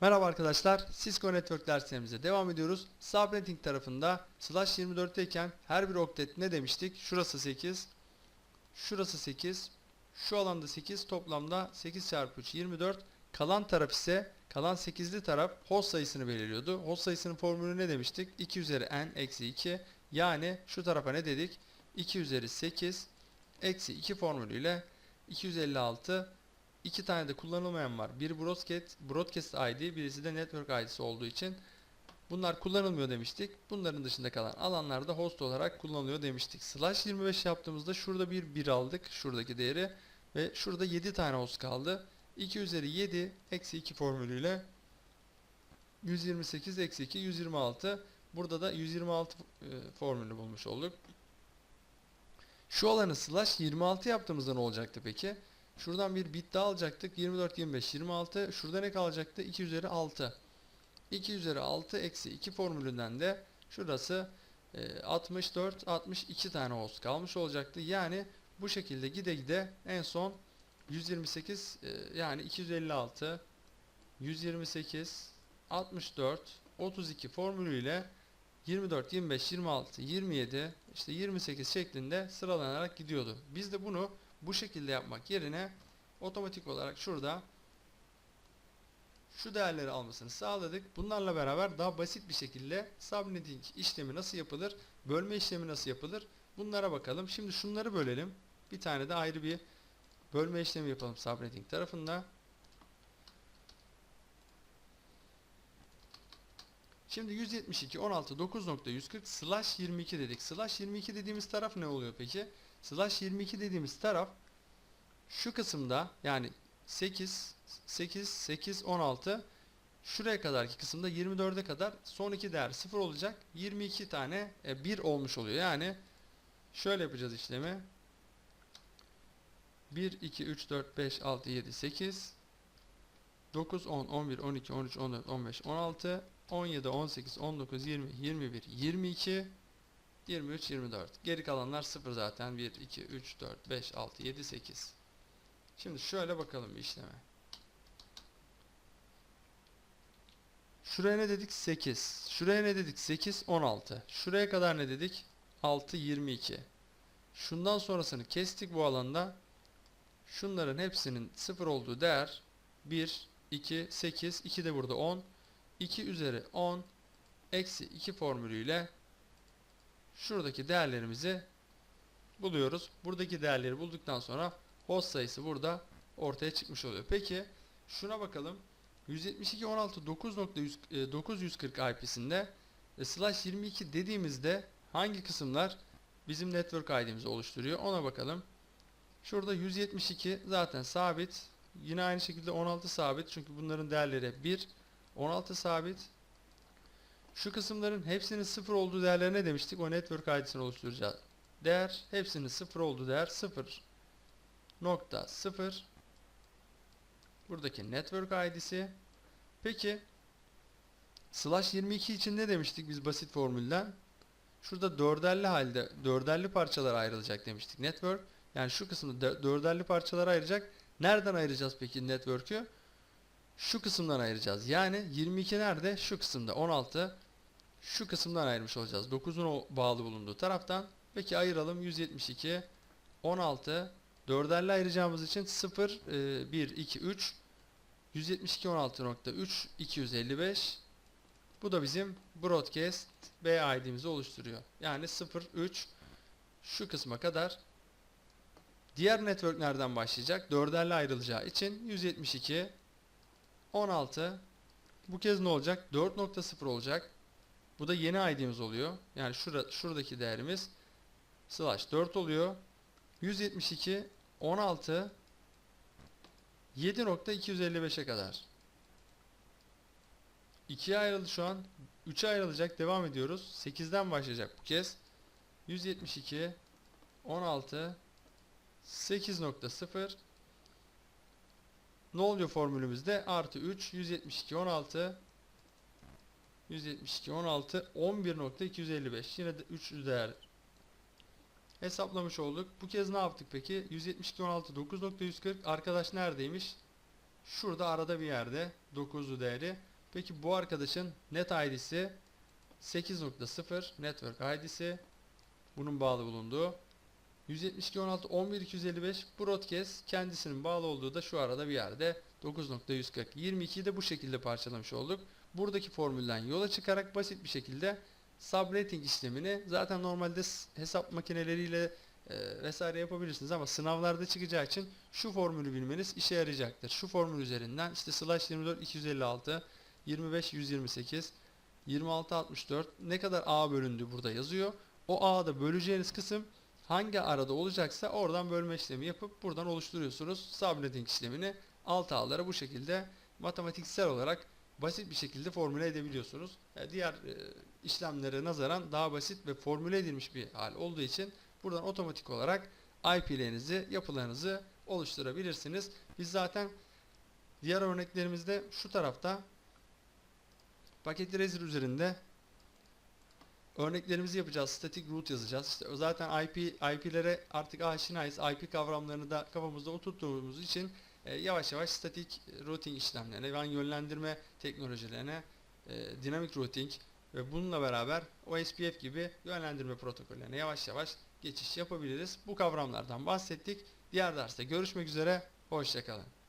Merhaba arkadaşlar, Cisco Network derslerimize devam ediyoruz. Subnetting tarafında slash 24'teyken her bir oktet ne demiştik? Şurası 8, şurası 8, şu alanda 8, toplamda 8 çarpı 3 24. Kalan taraf ise, kalan 8'li taraf host sayısını belirliyordu. Host sayısının formülü ne demiştik? 2 üzeri n eksi 2. Yani şu tarafa ne dedik? 2 üzeri 8 eksi 2 formülüyle 256 İki tane de kullanılmayan var. Biri broadcast, broadcast ID, birisi de network ID'si olduğu için bunlar kullanılmıyor demiştik. Bunların dışında kalan alanlarda host olarak kullanılıyor demiştik. Slash 25 yaptığımızda şurada bir 1 aldık. Şuradaki değeri. Ve şurada 7 tane host kaldı. 2 üzeri 7 eksi 2 formülüyle 128 eksi 2 126. Burada da 126 e, formülünü bulmuş olduk. Şu alanı slash 26 yaptığımızda ne olacaktı peki? Şuradan bir bit daha alacaktık. 24, 25, 26. Şurada ne kalacaktı? 2 üzeri 6. 2 üzeri 6 eksi 2 formülünden de şurası e, 64, 62 tane host kalmış olacaktı. Yani bu şekilde gide gide en son 128 e, yani 256, 128, 64, 32 formülüyle 24, 25, 26, 27, işte 28 şeklinde sıralanarak gidiyordu. Biz de bunu bu şekilde yapmak yerine otomatik olarak şurada şu değerleri almasını sağladık. Bunlarla beraber daha basit bir şekilde subnetting işlemi nasıl yapılır, bölme işlemi nasıl yapılır bunlara bakalım. Şimdi şunları bölelim. Bir tane de ayrı bir bölme işlemi yapalım subnetting tarafında. Şimdi 172 16 9.140 slash 22 dedik. Slash 22 dediğimiz taraf ne oluyor peki? Slash 22 dediğimiz taraf şu kısımda yani 8 8 8 16 şuraya kadarki kısımda 24'e kadar son iki değer 0 olacak. 22 tane e, 1 olmuş oluyor. Yani şöyle yapacağız işlemi. 1 2 3 4 5 6 7 8 9 10 11 12 13 14 15 16 17 18 19 20 21 22 23, 24. Geri kalanlar 0 zaten. 1, 2, 3, 4, 5, 6, 7, 8. Şimdi şöyle bakalım işleme. Şuraya ne dedik? 8. Şuraya ne dedik? 8, 16. Şuraya kadar ne dedik? 6, 22. Şundan sonrasını kestik bu alanda. Şunların hepsinin 0 olduğu değer 1, 2, 8, 2 de burada 10. 2 üzeri 10 eksi 2 formülüyle şuradaki değerlerimizi buluyoruz. Buradaki değerleri bulduktan sonra host sayısı burada ortaya çıkmış oluyor. Peki şuna bakalım. 172.16.9.940 IP'sinde e, slash 22 dediğimizde hangi kısımlar bizim network ID'mizi oluşturuyor ona bakalım. Şurada 172 zaten sabit. Yine aynı şekilde 16 sabit çünkü bunların değerleri 1. 16 sabit. Şu kısımların hepsinin sıfır olduğu değerlerine ne demiştik? O network ID'sini oluşturacağız. Değer hepsinin sıfır olduğu değer sıfır nokta sıfır. Buradaki network ID'si. Peki slash 22 için ne demiştik biz basit formülden? Şurada dörderli halde dörderli parçalara ayrılacak demiştik network. Yani şu kısımda dörderli parçalara ayıracak. Nereden ayıracağız peki network'ü? Şu kısımdan ayıracağız. Yani 22 nerede? Şu kısımda. 16 şu kısımdan ayırmış olacağız. 9'un bağlı bulunduğu taraftan. Peki ayıralım. 172 16 dörderli ayıracağımız için 0 1 2 3 172 16.3 255 bu da bizim broadcast B ID'mizi oluşturuyor. Yani 0 3 şu kısma kadar Diğer network nereden başlayacak? Dörderli ayrılacağı için 172 16 bu kez ne olacak? 4.0 olacak. Bu da yeni ID'miz oluyor. Yani şura, şuradaki değerimiz slash 4 oluyor. 172 16 7.255'e kadar. 2'ye ayrıldı şu an. 3'e ayrılacak. Devam ediyoruz. 8'den başlayacak bu kez. 172 16 8.0 ne oluyor formülümüzde? Artı 3, 172, 16, 172, 16, 11.255. Yine de 3 değer hesaplamış olduk. Bu kez ne yaptık peki? 172, 16, 9.140. Arkadaş neredeymiş? Şurada arada bir yerde 9'lu değeri. Peki bu arkadaşın net ID'si 8.0 network ID'si bunun bağlı bulunduğu 172.16.11.255 broadcast kendisinin bağlı olduğu da şu arada bir yerde 9.140 22'yi de bu şekilde parçalamış olduk. Buradaki formülden yola çıkarak basit bir şekilde subletting işlemini zaten normalde hesap makineleriyle e, vesaire yapabilirsiniz ama sınavlarda çıkacağı için şu formülü bilmeniz işe yarayacaktır. Şu formül üzerinden işte slash 24 256 25 128 26 64 ne kadar A bölündü burada yazıyor. O A'da böleceğiniz kısım hangi arada olacaksa oradan bölme işlemi yapıp buradan oluşturuyorsunuz. Subletting işlemini alt A'lara bu şekilde matematiksel olarak basit bir şekilde formüle edebiliyorsunuz. Yani diğer e, işlemlere nazaran daha basit ve formüle edilmiş bir hal olduğu için buradan otomatik olarak IP'lerinizi, yapılarınızı oluşturabilirsiniz. Biz zaten diğer örneklerimizde şu tarafta Paket Eraser üzerinde örneklerimizi yapacağız. Static root yazacağız. İşte zaten IP IP'lere artık aşinayız. IP kavramlarını da kafamızda oturttuğumuz için e, yavaş yavaş statik routing işlemlerine, van yönlendirme teknolojilerine, e, dinamik routing ve bununla beraber OSPF gibi yönlendirme protokollerine yavaş yavaş geçiş yapabiliriz. Bu kavramlardan bahsettik. Diğer derste görüşmek üzere. Hoşçakalın.